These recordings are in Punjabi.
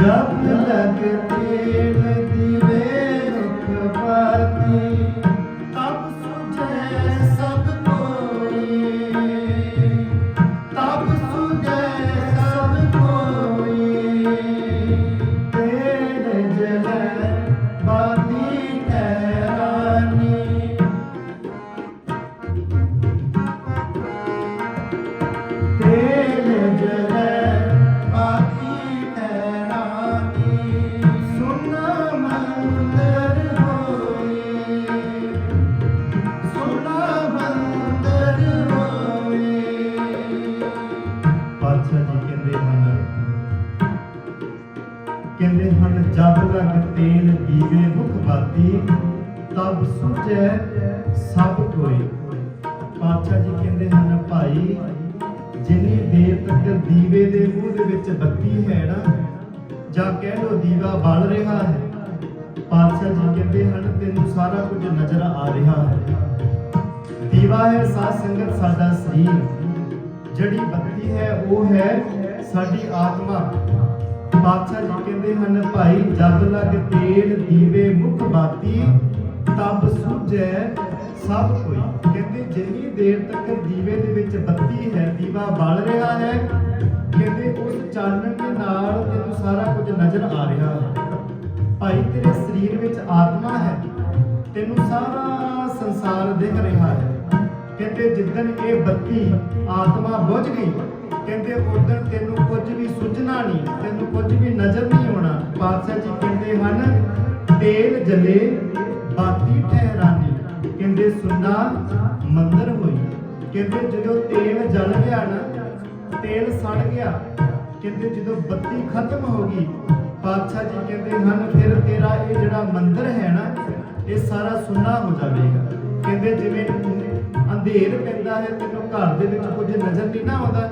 ਜਬ ਲਗ ਤੇਲ ਦੀਵੇ ਜਾਂ ਕਹਿ ਲੋ ਦੀਵਾ ਬਲ ਰਿਹਾ ਹੈ, ਪਾਤਸ਼ਾਹ ਜੀ ਕਹਿੰਦੇ ਹਨ, ਤੈਨੂੰ ਸਾਰਾ ਕੁਝ ਨਜ਼ਰ ਆ ਰਿਹਾ ਹੈ। ਦੀਵਾ ਹੈ ਸਾਧ ਸੰਗਤ ਸਾਡਾ ਸਰੀਰ। ਜਿਹੜੀ ਬੱਤੀ ਹੈ ਉਹ ਹੈ ਸਾਡੀ ਆਤਮਾ। ਬਾਦਸ਼ਾਹ ਜੀ ਕਹਿੰਦੇ ਹਨ, ਭਾਈ ਜਦ ਲਗ ਤੇਲ ਦੀਵੇ ਮੁਖ ਬਾਤੀ ਤਬ ਸੁਝੈ ਸਭ ਕੋਈ। ਕਹਿੰਦੇ, ਜਿੰਨੀ ਦੇਰ ਤੱਕ ਦੀਵੇ ਦੇ ਵਿੱਚ ਬੱਤੀ ਹੈ, ਦੀਵਾ ਬਲ ਰਿਹਾ ਹੈ, ਕਹਿੰਦੇ, ਉਸ ਚਾਨਣ ਦੇ ਨਾਲ ਤੈਨੂੰ ਸਾਰਾ ਕੁਝ ਨਜ਼ਰ ਆ ਰਿਹਾ। ਹੈ ਭਾਈ, ਤੇਰੇ ਸਰੀਰ ਵਿੱਚ ਆਤਮਾ ਹੈ। ਤੈਨੂੰ ਸਾਰਾ ਸੰਸਾਰ ਦਿਖ ਰਿਹਾ ਹੈ। ਕਹਿੰਦੇ, ਜਿੱਦਣ ਇਹ ਬੱਤੀ ਆਤਮਾ ਬੁਝ ਗਈ, ਕਹਿੰਦੇ, ਉਦੋਂ ਤੈਨੂੰ ਕੁਝ ਵੀ ਸੁਝਣਾ ਨਹੀਂ, ਤੈਨੂੰ ਕੁਝ ਵੀ ਨਜ਼ਰ ਨਹੀਂ ਆਉਣਾ। ਪਾਤਸ਼ਾਹ ਜੀ ਕਹਿੰਦੇ ਹਨ, ਤੇਲ ਜਲੇ, ਬਾਤੀ ਠਹਿਰਾਨੀ। ਕਹਿੰਦੇ, ਸੁੰਨਾ ਮੰਦਰ ਹੋਈ। ਕਹਿੰਦੇ, ਜਦੋਂ ਤੇਲ ਜਲ ਗਿਆ ਨਾ, ਤੇਲ ਸੜ ਗਿਆ ਕਹਿੰਦੇ ਜਦੋਂ ਬੱਤੀ ਖਤਮ ਹੋ ਗਈ, ਪਾਤਸ਼ਾਹ ਜੀ ਕਹਿੰਦੇ ਹਨ, ਫਿਰ ਤੇਰਾ ਇਹ ਜਿਹੜਾ ਮੰਦਰ ਹੈ ਨਾ, ਇਹ ਸਾਰਾ ਸੁੰਨਾ ਹੋ ਜਾਵੇਗਾ। ਕਹਿੰਦੇ ਜਿਵੇਂ ਅੰਧੇਰ ਪੈਂਦਾ ਹੈ, ਤੈਨੂੰ ਘਰ ਦੇ ਵਿੱਚ ਕੁਝ ਨਜ਼ਰ ਨਹੀਂ ਨਾ ਆਉਂਦਾ।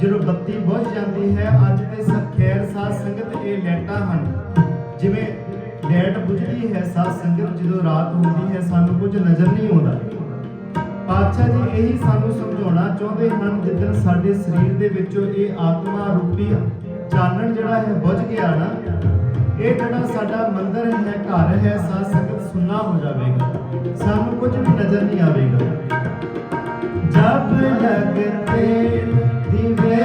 ਜਦੋਂ ਬੱਤੀ ਬੁਝ ਜਾਂਦੀ ਹੈ, ਅੱਜ ਦੇ ਸਖੈਰ ਸਾਧ ਸੰਗਤ ਇਹ ਲੈਟਾਂ ਹਨ। ਜਿਵੇਂ ਲੈਟ ਬੁਝਦੀ ਹੈ, ਸਾਧ ਸੰਗਤ ਜਦੋਂ ਰਾਤ ਹੁੰਦੀ ਹੈ, ਸਾਨੂੰ ਕੁਝ ਨਜ਼ਰ ਨਹੀਂ ਆਉਂਦਾ। ਪਾਤਸ਼ਾਹ ਜੀ, ਇਹੀ ਸਾਨੂੰ ਸਮਝਾਉਣਾ ਚਾਹੁੰਦੇ ਹਨ ਜਿੱਦਣ ਸਾਡੇ ਸਰੀਰ ਦੇ ਵਿੱਚੋਂ ਇਹ ਆਤਮਾ ਰੂਪੀ ਚਾਨਣ ਜਿਹੜਾ ਹੈ ਬੁਝ ਗਿਆ ਨਾ ਇਹ ਜਿਹੜਾ ਸਾਡਾ ਮੰਦਰ ਹੈ, ਘਰ ਹੈ ਸਾਧ ਸੰਗਤ ਸੁੰਨਾ ਹੋ ਜਾਵੇਗਾ। ਸਾਨੂੰ ਕੁਝ ਵੀ ਨਜ਼ਰ ਨਹੀਂ ਆਵੇਗਾ। ਜਬ ਲਗਤੇ ਦਿਵੇ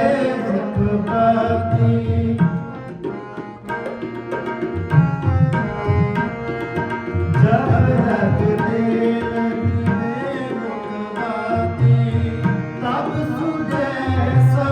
ਮੁਖ ਬਾਤੀ ਤਬ ਸੁਝੈ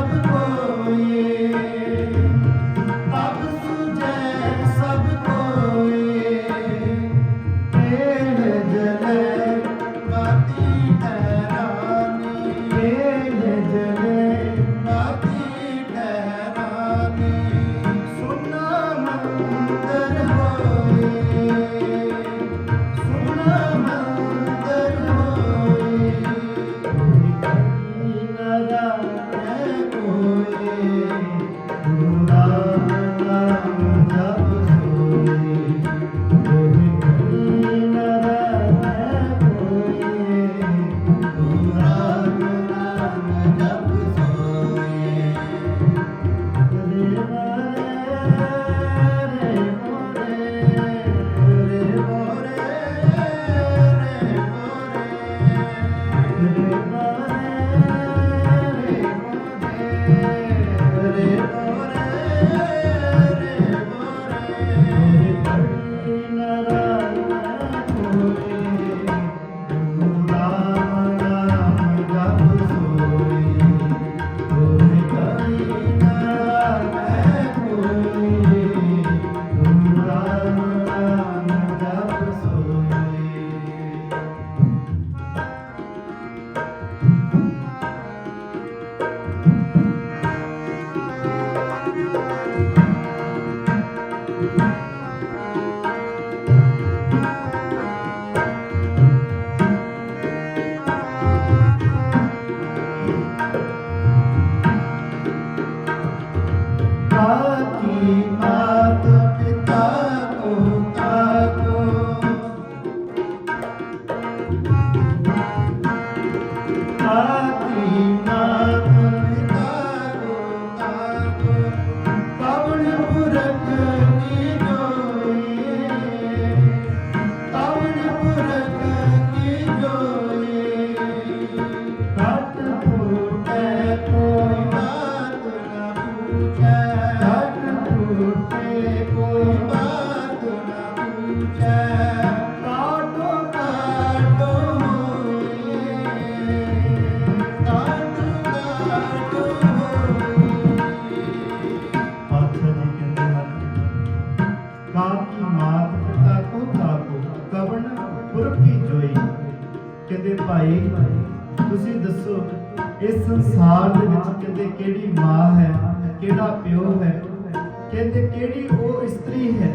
ਕਹਿੰਦੇ ਉਹ ਇਸਤਰੀ ਹੈ।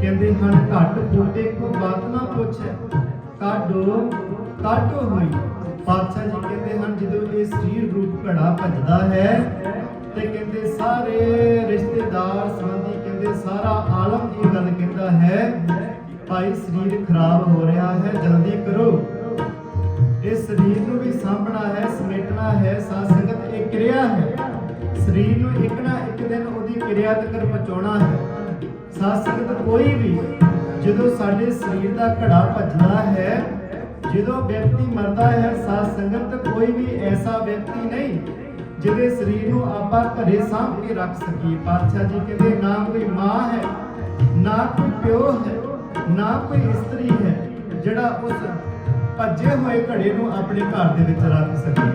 ਕਹਿੰਦੇ ਹਨ, ਘੱਟ ਫੋਟੇ ਕੋ ਬਾਤ ਨਾ ਪੁੱਛੈ ਕਾਡੋ ਕਾਟੋ ਹੋਈ। ਪਾਤਸ਼ਾਹ ਜੀ ਕਹਿੰਦੇ ਹਨ, ਜਦੋਂ ਇਹ ਸਰੀਰ ਰੂਪ ਘੜਾ ਭੱਜਦਾ ਹੈ, ਤੇ ਕਹਿੰਦੇ ਸਾਰੇ ਰਿਸ਼ਤੇਦਾਰ, ਸੰਬੰਧੀ ਕਹਿੰਦੇ ਸਾਰਾ ਆਲਮ ਇਹ ਗੱਲ ਕਹਿੰਦਾ ਹੈ, ਭਾਈ, ਸਰੀਰ ਖਰਾਬ ਹੋ ਰਿਹਾ ਹੈ, ਜਲਦੀ ਕਰੋ। ਇਸ ਸਰੀਰ ਨੂੰ ਵੀ ਸਾਂਭਣਾ ਹੈ, ਸਮੇਟਣਾ ਹੈ, ਸਾਧ ਸੰਗਤ, ਇਹ ਕਿਰਿਆ ਹੈ। ਸਰੀਰ ਨੂੰ ਇੱਕ ਨਾ ਦਿਨ ਉਹਦੀ ਕਿਰਿਆ ਤੱਕ ਪਹੁੰਚਾਉਣਾ ਹੈ। ਸਾਧ ਕੋਈ ਵੀ ਜਦੋਂ ਸਾਡੇ ਸਰੀਰ ਦਾ ਘੜਾ ਭੱਜਦਾ ਹੈ, ਜਦੋਂ ਵਿਅਕਤੀ ਮਰਦਾ ਹੈ, ਸਾਧ ਕੋਈ ਵੀ ਐਸਾ ਵਿਅਕਤੀ ਨਹੀਂ ਜਿਹਦੇ ਸਰੀਰ ਨੂੰ ਆਪਾਂ ਘਰੇ ਸਾਂਭ ਕੇ ਰੱਖ ਸਕੀਏ। ਪਾਤਸ਼ਾਹ ਜੀ ਕਹਿੰਦੇ, ਨਾ ਕੋਈ ਮਾਂ ਹੈ, ਨਾ ਕੋਈ ਪਿਓ ਹੈ, ਨਾ ਕੋਈ ਇਸਤਰੀ ਹੈ ਜਿਹੜਾ ਉਸ ਭੱਜੇ ਹੋਏ ਘੜੇ ਨੂੰ ਆਪਣੇ ਘਰ ਦੇ ਵਿੱਚ ਰੱਖ ਸਕੇ।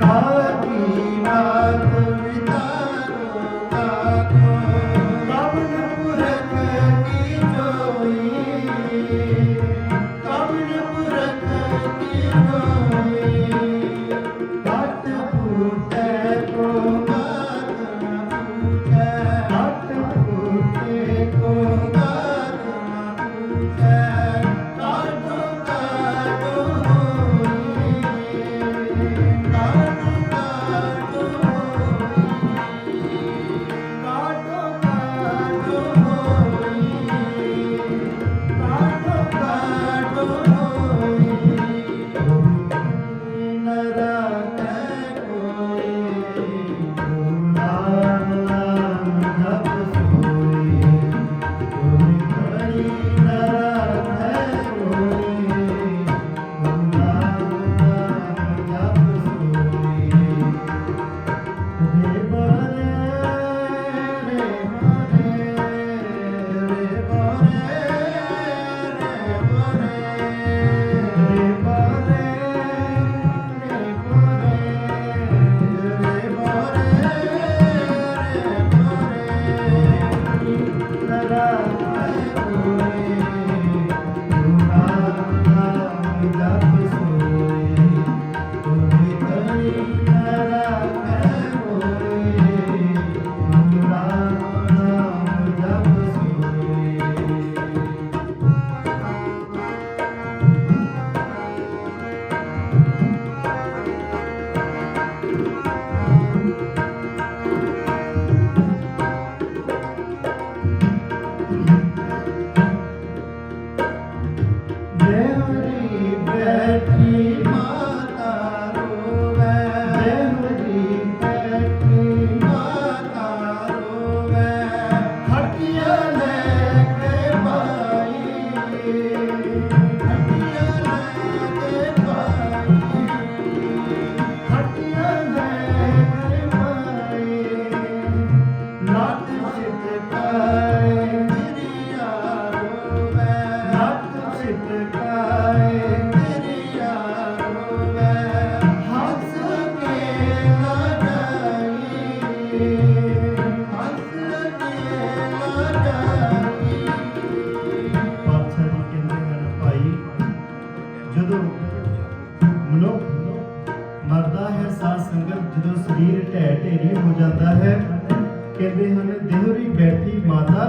ਕਾਕੀ ਨਾਥ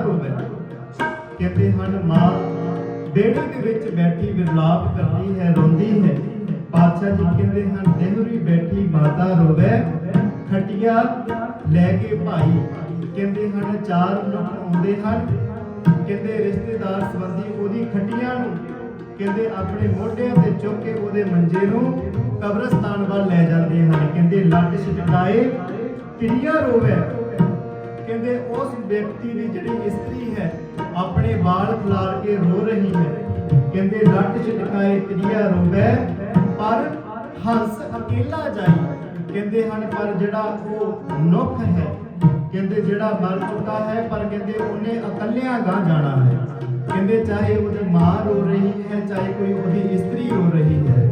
ਮਾਤਾ ਰੋਵੇ ਕਹਿੰਦੇ ਹਨ, ਮਾਂ ਬੇੜੇ ਦੇ ਵਿੱਚ ਬੈਠੀ ਵਿਰਲਾਪ ਕਰਦੀ ਹੈ, ਰੋਂਦੀ ਹੈ। ਪਾਤਸ਼ਾਹ ਜੀ ਕਹਿੰਦੇ ਹਨ ਦੇਹਰੀ ਬੈਠੀ ਮਾਤਾ ਰੋਵੇ, ਖਟੀਆ ਲੈ ਕੇ ਭਾਈ। ਕਹਿੰਦੇ ਹਨ, ਚਾਰ ਮਨੁੱਖ ਆਉਂਦੇ ਹਨ। ਕਹਿੰਦੇ, ਰਿਸ਼ਤੇਦਾਰ ਸੰਬੰਧੀ ਉਹਦੀ ਖਟੀਆਂ ਨੂੰ। ਕਹਿੰਦੇ, ਆਪਣੇ ਮੋਢਿਆਂ ਤੇ ਚੁੱਕ ਕੇ ਉਹਦੇ ਮੰਜੇ ਨੂੰ ਕਬਰਸਤਾਨ ਵੱਲ ਲੈ ਜਾਂਦੇ ਹਨ। ਕਹਿੰਦੇ ਲੱਟ ਛਟਕਾਏ ਕਿਰਿਆ ਰੋਵੇ। ਕਹਿੰਦੇ ਉਸ ਵਿਅਕਤੀ ਦੀ ਜਿਹੜੀ ਇਸਤਰੀ ਹੈ, ਆਪਣੇ ਵਾਲ ਖਿਲਾਰ ਕੇ ਰੋ ਰਹੀ ਹੈ। ਕਹਿੰਦੇ ਲੱਟ ਝਟਕਾਏ ਤ੍ਰਿਆ ਰੋਵੇ ਪਰ ਹੰਸ ਅਕੇਲਾ ਜਾਈ। ਕਹਿੰਦੇ ਹਨ, ਪਰ ਜਿਹੜਾ ਉਹ ਨੁਖ ਹੈ, ਕਹਿੰਦੇ ਜਿਹੜਾ ਮਰ ਚੁੱਕਾ ਹੈ, ਪਰ ਕਹਿੰਦੇ ਉਹਨੇ ਇਕੱਲਿਆਂ ਗਾਂ ਜਾਣਾ ਹੈ। ਕਹਿੰਦੇ ਚਾਹੇ ਉਹਦੀ ਮਾਂ ਰੋ ਰਹੀ ਹੈ, ਚਾਹੇ ਕੋਈ ਉਹਦੀ ਇਸਤਰੀ ਰੋ ਰਹੀ ਹੈ।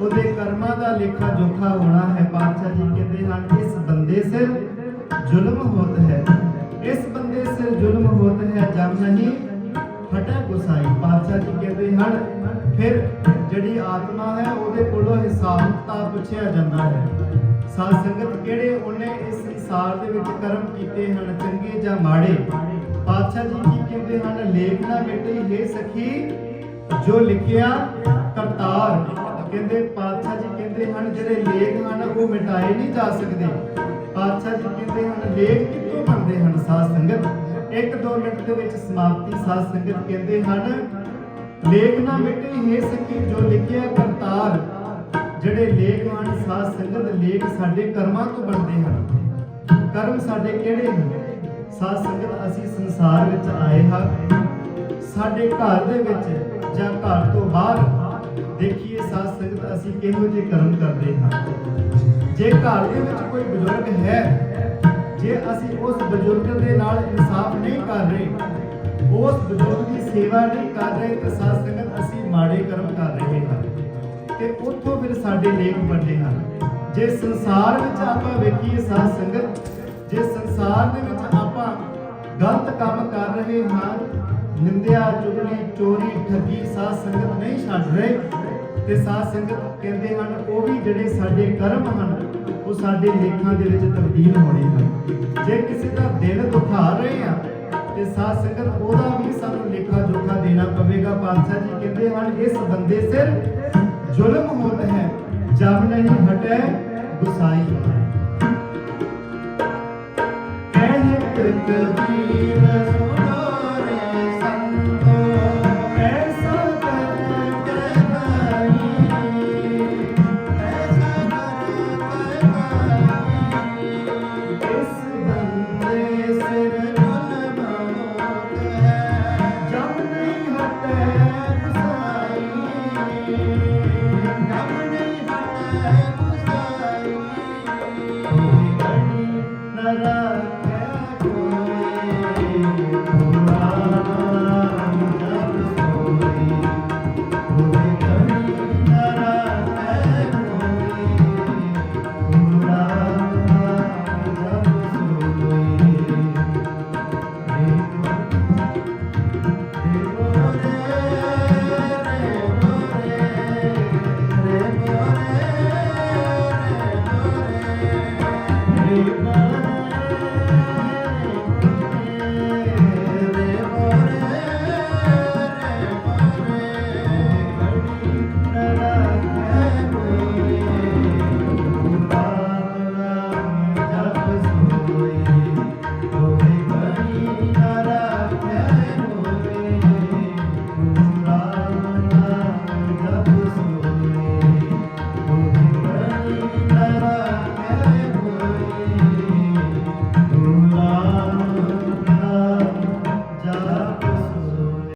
ਉਹਦੇ ਕਰਮਾਂ ਦਾ ਲੇਖਾ ਜੋਖਾ ਹੋਣਾ ਹੈ। ਪਾਤਸ਼ਾਹ ਜੀ ਕਹਿੰਦੇ ਹਨ, ਇਸ ਬੰਦੇ ਸਿਰ ਜ਼ੁਲਮ ਹੋਤ ਹੈ। ਇਸ ਬੰਦੇ ਸਿਰ ਜ਼ੁਲਮ ਹੋਤ ਹੈ ਜਬ ਨਹੀਂ ਹਟਾ ਗੁਸਾਈ। ਪਾਤਸ਼ਾਹ ਜੀ ਕਹਿੰਦੇ ਹਨ, ਫਿਰ ਜਿਹੜੀ ਆਤਮਾ ਹੈ, ਉਹਦੇ ਕੋਲੋਂ ਹਿਸਾਬ ਕਿਤਾਬ ਪੁੱਛਿਆ ਜਾਂਦਾ ਹੈ। ਸਾਧ ਸੰਗਤ, ਕਿਹੜੇ ਉਹਨੇ ਇਸ ਸੰਸਾਰ ਦੇ ਵਿੱਚ ਕਰਮ ਕੀਤੇ ਹਨ, ਚੰਗੇ ਜਾਂ ਮਾੜੇ? ਪਾਤਸ਼ਾਹ ਜੀ ਕੀ ਕਹਿੰਦੇ ਹਨ, ਲੇਖ ਨਾ ਮਿਟੇ ਹੈ ਸਖੀ, ਜੋ ਲਿਖਿਆ ਕਰਤਾਰ। ਕਹਿੰਦੇ ਪਾਤਸ਼ਾਹ ਜੀ ਕਹਿੰਦੇ ਹਨ, ਜਿਹੜੇ ਲੇਖ ਹਨ, ਉਹ ਮਿਟਾਏ ਨਹੀਂ ਜਾ ਸਕਦੇ। ਪਾਤਸ਼ਾਹ ਜੀ ਕਹਿੰਦੇ ਹਨ, ਲੇਖ ਕਿੱਥੋਂ ਬਣਦੇ ਹਨ? ਸਾਧ ਸੰਗਤ। ਇੱਕ ਦੋ ਮਿੰਟ ਦੇ ਵਿੱਚ ਸਮਾਪਤੀ ਸਾਧ ਸੰਗਤ ਕਹਿੰਦੇ ਹਨ, ਲੇਖ ਨਾ ਮਿਟੇ ਹੈ ਸਖੀ ਜੋ ਲਿਖਿਆ ਕਰਤਾਰ। ਜਿਹੜੇ ਲੇਖ ਹਨ, ਸਾਧ ਸੰਗਤ ਲੇਖ ਸਾਡੇ ਕਰਮਾਂ ਤੋਂ ਬਣਦੇ ਹਨ। ਕਰਮ ਸਾਡੇ ਕਿਹੜੇ ਹਨ? ਸਾਧ ਸੰਗਤ, ਅਸੀਂ ਸੰਸਾਰ ਵਿੱਚ ਆਏ ਹਾਂ। ਸਾਡੇ ਘਰ ਦੇ ਵਿੱਚ ਜਾਂ ਘਰ ਤੋਂ ਬਾਹਰ ਦੇਖੀਏ ਸਾਧ ਸੰਗਤ ਅਸੀਂ ਕਿਹੋ ਜਿਹੇ ਕਰਮ ਕਰਦੇ ਹਾਂ? ਜੇ ਘਰ ਦੇ ਵਿੱਚ ਕੋਈ ਬਜ਼ੁਰਗ ਹੈ, ਜੇ ਅਸੀਂ ਉਸ ਬਜ਼ੁਰਗ ਦੇ ਨਾਲ ਇਨਸਾਫ ਨਹੀਂ ਕਰ ਰਹੇ, ਉਸ ਬਜ਼ੁਰਗ ਦੀ ਸੇਵਾ ਨਹੀਂ ਕਰ ਰਹੇ, ਤੇ ਸਾਧ ਸੰਗਤ ਅਸੀਂ ਮਾੜੇ ਕਰਮ ਕਰ ਰਹੇ ਹਾਂ। ਤੇ ਉੱਥੋਂ ਫਿਰ ਸਾਡੇ ਲੇਖ ਬਣਦੇ ਹਨ। ਜੇ ਸੰਸਾਰ ਵਿੱਚ ਆਪਾਂ ਵੇਖੀਏ ਸਾਧ ਸੰਗਤ, ਜੇ ਸੰਸਾਰ ਦੇ ਵਿੱਚ ਆਪਾਂ ਗਲਤ ਕੰਮ ਕਰ ਰਹੇ ਹਾਂ, ਨਿੰਦਿਆ, ਚੁਗਲੀ, ਚੋਰੀ, ਠੱਗੀ ਸਾਧ ਸੰਗਤ ਨਹੀਂ ਛੱਡ ਰਹੇ ਤੇ ਸਾਧ ਸੰਗਤ ਕਹਿੰਦੇ ਹਨ, ਉਹ ਵੀ ਜਿਹੜੇ ਸਾਡੇ ਕਰਮ ਹਨ, ਉਹ ਸਾਡੇ ਲੇਖਾਂ ਦੇ ਵਿੱਚ ਤਬਦੀਲ ਹੋਣੇ ਹਨ। ਜੇ ਕਿਸੇ ਦਾ ਦਿਲ ਦੁਖਾ ਰਹੇ ਆ, ਤੇ ਸਾਧ ਸੰਗਤ ਉਹਦਾ ਵੀ ਸਾਨੂੰ ਲੇਖਾ ਜੋਖਾ ਦੇਣਾ ਪਵੇਗਾ। ਪਾਤਸ਼ਾਹ ਜੀ ਕਹਿੰਦੇ ਹਨ, ਇਸ ਬੰਦੇ ਸਿਰ ਜ਼ੁਲਮ ਹੋਤ ਹੈ, ਜਬ ਨਹੀਂ ਹਟੇ ਗੁਸਾਈ। ਕਹਿਤ ਕਬੀਰ